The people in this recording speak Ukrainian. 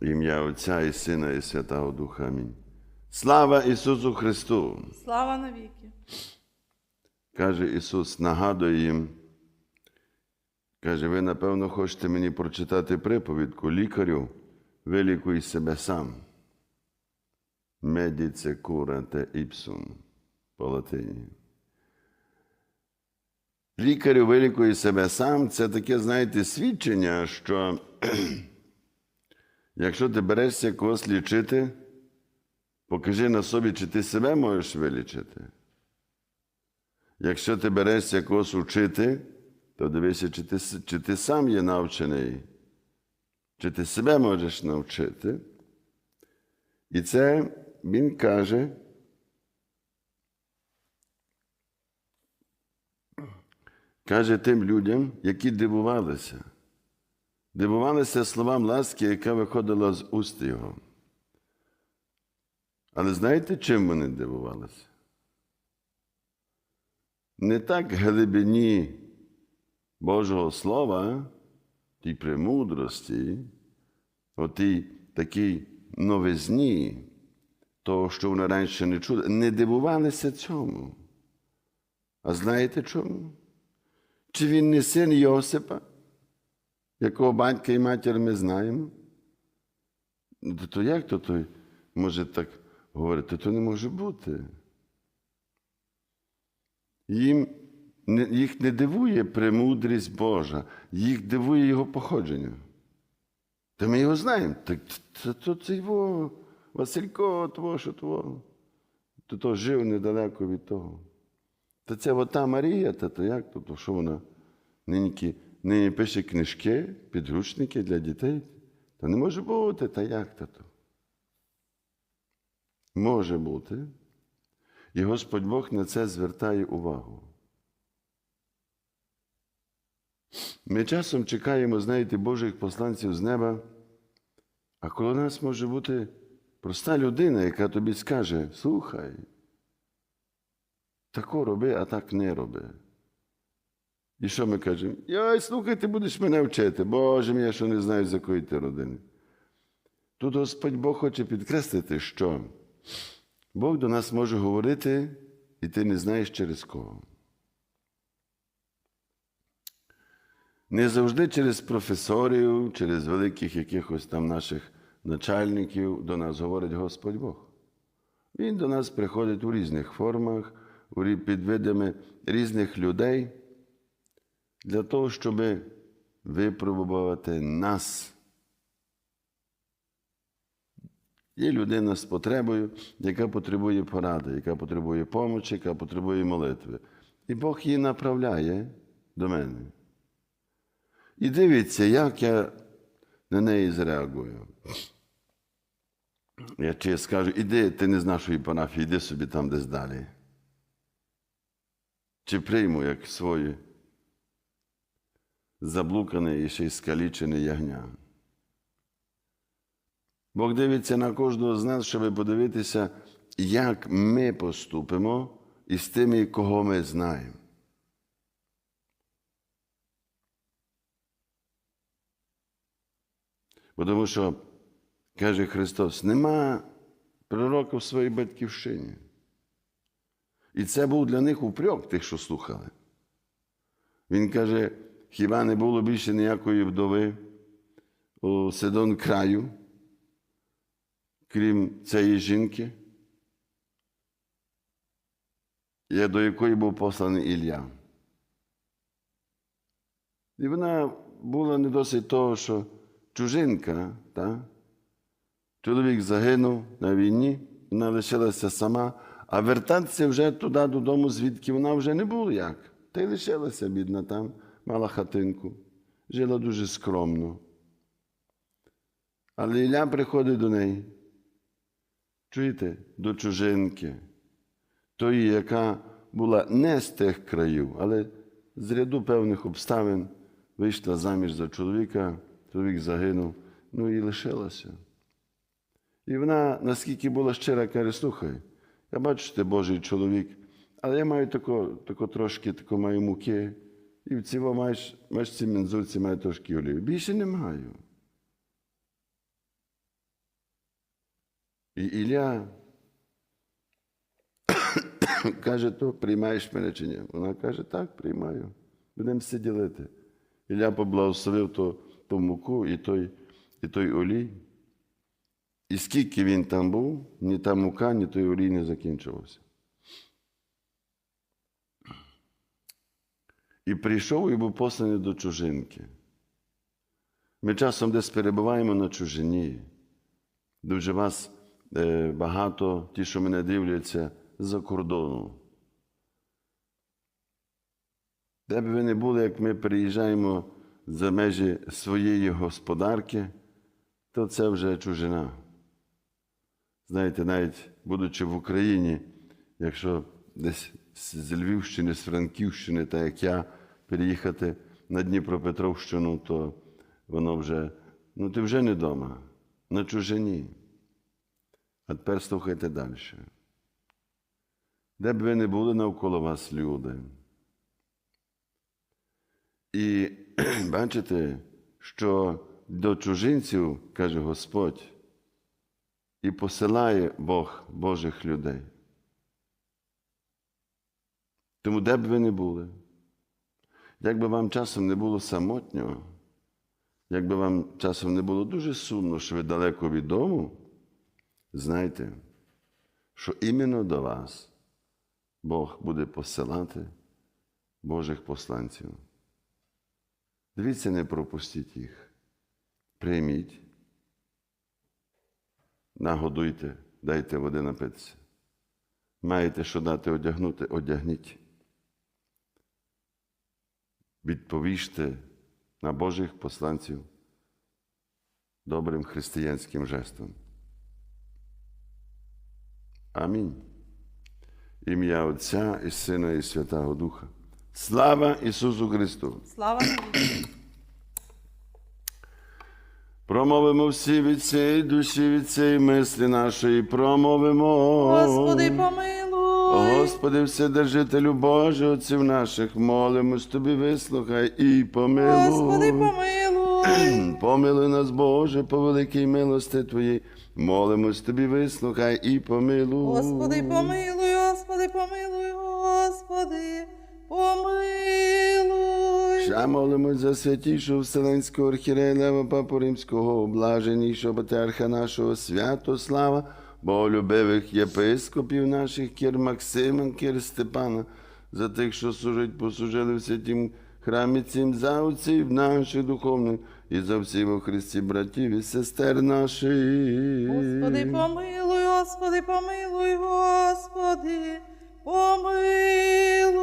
Ім'я Отця і Сина, і Святого Духа. Амінь. Слава Ісусу Христу! Слава навіки. Каже Ісус, нагадує їм. Каже, ви, напевно, хочете мені прочитати приповідку лікарю, вилікуй себе сам. Медіце курате іпсум по латині. Лікарю вилікуй себе сам це таке, знаєте, свідчення, що якщо ти берешся когось лічити, покажи на собі, чи ти себе можеш вилічити. Якщо ти берешся когось учити, то дивися, чи ти, чи ти сам є навчений, чи ти себе можеш навчити. І це він каже. Каже тим людям, які дивувалися. Дивувалися словам ласки, яка виходила з уст його. Але знаєте, чим вони дивувалися? не так глибині Божого Слова, тій премудрості, отій такій новизні, того, що вони раніше не чули, не дивувалися цьому. А знаєте чому? Чи він не син Йосипа, якого батька і матір ми знаємо? То, то як то той може так говорити? То не може бути їм їх не дивує премудрість Божа, їх дивує його походження. Та ми його знаємо. Так то, це його Василько, того, що того. То, то жив недалеко від того. Та це ота Марія, та то як то, то що вона нині, нині пише книжки, підручники для дітей. Та не може бути, та як то? то? Може бути. І Господь Бог на це звертає увагу. Ми часом чекаємо, знаєте, Божих посланців з неба, а коло нас може бути проста людина, яка тобі скаже: слухай, тако роби, а так не роби. І що ми кажемо? Йой, слухай, ти будеш мене вчити, Боже мій, я що не знаю, з якої ти родини. Тут Господь Бог хоче підкреслити, що Бог до нас може говорити, і ти не знаєш через кого. Не завжди через професорів, через великих якихось там наших начальників до нас говорить Господь Бог. Він до нас приходить у різних формах, під видами різних людей для того, щоб випробувати нас. Є людина з потребою, яка потребує поради, яка потребує помочі, яка потребує молитви. І Бог її направляє до мене. І дивиться, як я на неї зреагую. Я чи я скажу, іди, ти не з нашої парафії, іди собі там десь далі. Чи прийму як своє заблукане і ще й скалічене ягня. Бог дивиться на кожного з нас, щоб подивитися, як ми поступимо із тими, кого ми знаємо. Тому що, каже Христос, нема пророка в своїй батьківщині. І це був для них упрек тих, що слухали. Він каже: хіба не було більше ніякої вдови у Сидон краю, крім цієї жінки, до якої був посланий Ілля. І вона була не досить того, що чужинка, та? чоловік загинув на війні, вона лишилася сама, а вертатися вже туди додому, звідки вона вже не було як. Та й лишилася, бідна там, мала хатинку, жила дуже скромно. Але Ілля приходить до неї. Чуєте, до чужинки, тої, яка була не з тих країв, але з ряду певних обставин вийшла заміж за чоловіка, чоловік загинув, ну і лишилася. І вона, наскільки була щира, каже, слухай, я бачу, ти Божий чоловік, але я маю тако, тако трошки тако маю муки, і в цього маєш, маєш ці мензурці, маю трошки олію. Більше не маю. І Ілля каже, то приймаєш мене чи ні? Вона каже, так, приймаю. Будемо все ділити. Ілля поблагословив то, ту муку і той, і той олій. І скільки він там був, ні та мука, ні той олій не закінчувався. І прийшов і був посланий до чужинки. Ми часом десь перебуваємо на чужині. Дуже вас е, багато, ті, що мене дивляться, за кордону. Де б ви не були, як ми приїжджаємо за межі своєї господарки, то це вже чужина. Знаєте, навіть будучи в Україні, якщо десь з Львівщини, з Франківщини, так як я, переїхати на Дніпропетровщину, то воно вже, ну ти вже не вдома, на чужині. А тепер слухайте далі. Де б ви не були навколо вас люди. І бачите, що до чужинців, каже Господь, і посилає Бог Божих людей. Тому де б ви не були, як би вам часом не було самотньо, як би вам часом не було дуже сумно, що ви далеко від дому, знайте, що іменно до вас Бог буде посилати Божих посланців. Дивіться, не пропустіть їх. Прийміть, нагодуйте, дайте води напитися. Маєте що дати одягнути, одягніть. Відповіжте на Божих посланців добрим християнським жестом. Амінь. Ім'я Отця і Сина, і Святого Духа. Слава Ісусу Христу! Слава. Промовимо всі від цієї душі, від цієї мислі нашої, промовимо. Господи, помилуй. Господи, Вседержителю Боже, отців наших, молимось Тобі, вислухай і помилуй. Господи, помилуй. Помилуй нас, Боже, по великій милости Твоїй. Молимось Тобі, вислухай і помилуй. Господи, помилуй, Господи, помилуй, Господи, помилуй. Ще молимось за святішого Вселенського архірея Лева Папу Римського, блаженнішого патріарха нашого Святослава, боголюбивих єпископів наших, кір Максима, кір Степана, за тих, що служить, послужили в святім храмі цим, за отців наших духовних і за всіх во Христі братів і сестер наших. Господи, помилуй, Господи, помилуй, Господи, помилуй.